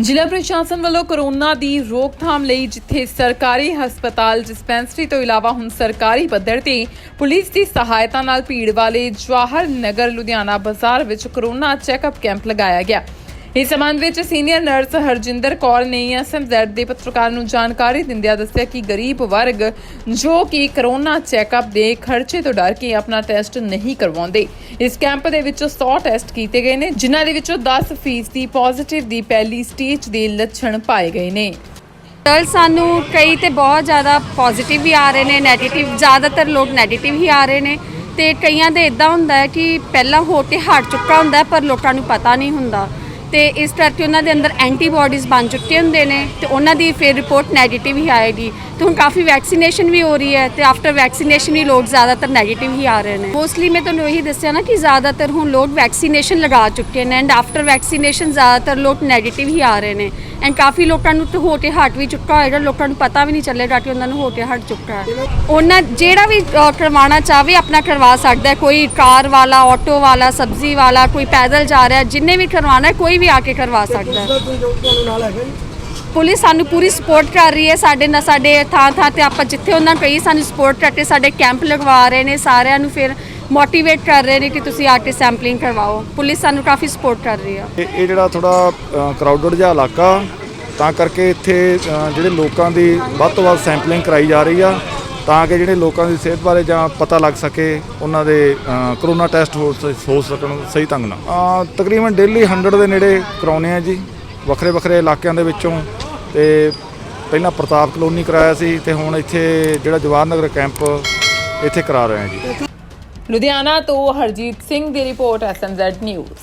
ਜ਼ਿਲ੍ਹਾ ਪ੍ਰਸ਼ਾਸਨ ਵੱਲੋਂ ਕਰੋਨਾ ਦੀ ਰੋਕਥਾਮ ਲਈ ਜਿੱਥੇ ਸਰਕਾਰੀ ਹਸਪਤਾਲ ਡਿਸਪੈਂਸਰੀ ਤੋਂ ਇਲਾਵਾ ਹੁਣ ਸਰਕਾਰੀ ਪੱਧਰ ਤੇ ਪੁਲਿਸ ਦੀ ਸਹਾਇਤਾ ਨਾਲ ਭੀੜ ਵਾਲੇ ਜਵਾਹਰ ਨਗਰ ਲੁਧਿਆਣਾ ਬਾਜ਼ਾਰ ਵਿੱਚ ਕਰੋਨਾ ਚੈੱਕਅਪ ਕੈਂਪ ਲਗਾਇਆ ਗਿਆ। ਇਸ ਸੰਬੰਧ ਵਿੱਚ ਸੀਨੀਅਰ ਨਰਸ ਹਰਜਿੰਦਰ ਕੌਰ ਨੇ ਐਸਐਮਜ਼ੈਡ ਦੇ ਪੱਤਰਕਾਰ ਨੂੰ ਜਾਣਕਾਰੀ ਦਿੰਦਿਆਂ ਦੱਸਿਆ ਕਿ ਗਰੀਬ ਵਰਗ ਜੋ ਕਿ ਕਰੋਨਾ ਚੈੱਕਅਪ ਦੇ ਖਰਚੇ ਤੋਂ ਡਰ ਕੇ ਆਪਣਾ ਟੈਸਟ ਨਹੀਂ ਕਰਵਾਉਂਦੇ, ਇਸ ਕੈਂਪ ਦੇ ਵਿੱਚ 100 ਟੈਸਟ ਕੀਤੇ ਗਏ ਨੇ, ਜਿਨ੍ਹਾਂ ਦੇ ਵਿੱਚੋਂ 10% ਫੀਸਦੀ ਪੋਜ਼ਿਟਿਵ ਦੀ ਪਹਿਲੀ ਸਟੇਜ ਦੇ ਲੱਛਣ ਪਾਏ ਗਏ ਨੇ। ਰਿਜ਼ਲਟ ਸਾਨੂੰ ਕਈ ਤੇ ਬਹੁਤ ਜ਼ਿਆਦਾ ਪੋਜ਼ਿਟਿਵ ਵੀ ਆ ਰਹੇ ਨੇ 네ਗੇਟਿਵ ਜ਼ਿਆਦਾਤਰ ਲੋਕ 네ਗੇਟਿਵ ਹੀ ਆ ਰਹੇ ਨੇ ਤੇ ਕਈਆਂ ਦੇ ਇਦਾਂ ਹੁੰਦਾ ਹੈ ਕਿ ਪਹਿਲਾਂ ਹੋ ਕੇ ਹਟ ਚੁੱਕਾ ਹੁੰਦਾ ਪਰ ਲੋਕਾਂ ਨੂੰ ਪਤਾ ਨਹੀਂ ਹੁੰਦਾ। ਤੇ ਇਸ ਕਰਕੇ ਉਹਨਾਂ ਦੇ ਅੰਦਰ ਐਂਟੀਬਾਡੀਜ਼ ਬਣ ਚੁੱਕੇ ਹੁੰਦੇ ਨੇ ਤੇ ਉਹਨਾਂ ਦੀ ਫਿਰ ਰਿਪੋਰਟ 네ਗੇਟਿਵ ਹੀ ਆਏਗੀ। ਤੇ ਹੁਣ ਕਾਫੀ ਵੈਕਸੀਨੇਸ਼ਨ ਵੀ ਹੋ ਰਹੀ ਹੈ ਤੇ ਆਫਟਰ ਵੈਕਸੀਨੇਸ਼ਨ ਹੀ ਲੋਕ ਜ਼ਿਆਦਾਤਰ 네ਗੇਟਿਵ ਹੀ ਆ ਰਹੇ ਨੇ। ਮੋਸਟਲੀ ਮੈਂ ਤੁਹਾਨੂੰ ਇਹੀ ਦੱਸਿਆ ਨਾ ਕਿ ਜ਼ਿਆਦਾਤਰ ਹੁਣ ਲੋਕ ਵੈਕਸੀਨੇਸ਼ਨ ਲਗਾ ਚੁੱਕੇ ਨੇ ਐਂਡ ਆਫਟਰ ਵੈਕਸੀਨੇਸ਼ਨ ਜ਼ਿਆਦਾਤਰ ਲੋਕ 네ਗੇਟਿਵ ਹੀ ਆ ਰਹੇ ਨੇ। ਐਂਡ ਕਾਫੀ ਲੋਕਾਂ ਨੂੰ ਤੇ ਹੋਟੇ ਹਟ ਵੀ ਚੁੱਕਾ ਹੋਏਗਾ, ਲੋਕਾਂ ਨੂੰ ਪਤਾ ਵੀ ਨਹੀਂ ਚੱਲੇਗਾ ਕਿ ਉਹਨਾਂ ਨੂੰ ਹੋਟੇ ਹਟ ਚੁੱਕਾ ਹੈ। ਉਹਨਾਂ ਜਿਹੜਾ ਵੀ ਕਰਵਾਉਣਾ ਚਾਹਵੇ ਆਪਣਾ ਕਰਵਾ ਸਕਦਾ ਕੋਈ ਕਾਰ ਵਾਲਾ ਆਟੋ ਵਾਲਾ, ਸਬਜ਼ੀ ਵਾਲਾ, ਕੋਈ ਪੈਦਲ ਜਾ ਰਿਹਾ, ਜਿੰਨੇ ਵੀ ਕਰਵਾਉਣਾ ਕੋਈ ਵੀ ਆ ਕੇ ਕਰਵਾ ਸਕਦਾ ਹੈ। ਦਾ ਕੋਈ ਜੋ ਤੁਹਾਨੂੰ ਨਾਲ ਹੈਗਾ ਜੀ? ਪੁਲਿਸ ਸਾਨੂੰ ਪੂਰੀ ਸਪੋਰਟ ਕਰ ਰਹੀ ਹੈ ਸਾਡੇ ਨਾਲ ਸਾਡੇ ਥਾਂ ਥਾਂ ਤੇ ਆਪਾਂ ਜਿੱਥੇ ਉਹਨਾਂ ਕਈ ਸਾਨੂੰ ਸਪੋਰਟ ਕਰਕੇ ਸਾਡੇ ਕੈਂਪ ਲਗਵਾ ਰਹੇ ਨੇ ਸਾਰਿਆਂ ਨੂੰ ਫਿਰ ਮੋਟੀਵੇਟ ਕਰ ਰਹੇ ਨੇ ਕਿ ਤੁਸੀਂ ਆ ਕੇ ਸੈਂਪਲਿੰਗ ਕਰਵਾਓ। ਪੁਲਿਸ ਸਾਨੂੰ ਕਾਫੀ ਸਪੋਰਟ ਕਰ ਰਹੀ ਹੈ। ਇਹ ਇਹ ਜਿਹੜਾ ਥੋੜਾ ਕਰਾਊਡਡ ਜਿਹਾ ਇਲਾਕਾ ਤਾਂ ਕਰਕੇ ਇੱਥੇ ਅ, ਜਿਹੜੇ ਲੋਕਾਂ ਦੀ ਵੱਧ ਤੋਂ ਵੱਧ ਸੈਂਪਲਿੰਗ ਕਰਾਈ ਜਾ ਰਹੀ ਆ। ਤਾਂ ਕਿ ਜਿਹੜੇ ਲੋਕਾਂ ਦੀ ਸਿਹਤ ਬਾਰੇ ਜਾਂ ਪਤਾ ਲੱਗ ਸਕੇ ਉਹਨਾਂ ਦੇ ਕਰੋਨਾ ਟੈਸਟ ਹੋ ਸਕਣ ਸਹੀ ਢੰਗ ਨਾਲ। ਤਕਰੀਬਨ ਡੇਲੀ 100 ਦੇ ਨੇੜੇ ਕਰਾਉਨੇ ਆ ਜੀ। ਵੱਖਰੇ ਵੱਖਰੇ ਇਲਾਕਿਆਂ ਦੇ ਵਿੱਚੋਂ ਤੇ ਪਹਿਲਾਂ ਪ੍ਰਤਾਪ ਕਲੋਨੀ ਕਰਾਇਆ ਸੀ ਤੇ ਹੁਣ ਇੱਥੇ ਜਿਹੜਾ ਜਵਾਹਰ ਨਗਰ ਕੈਂਪ ਇੱਥੇ ਕਰਾ ਰਹੇ ਆ ਜੀ। ਲੁਧਿਆਣਾ ਤੋਂ ਹਰਜੀਤ ਸਿੰਘ ਦੀ ਰਿਪੋਰਟ ਐਸਐਮਜ਼ੈਡ ਨਿਊਜ਼।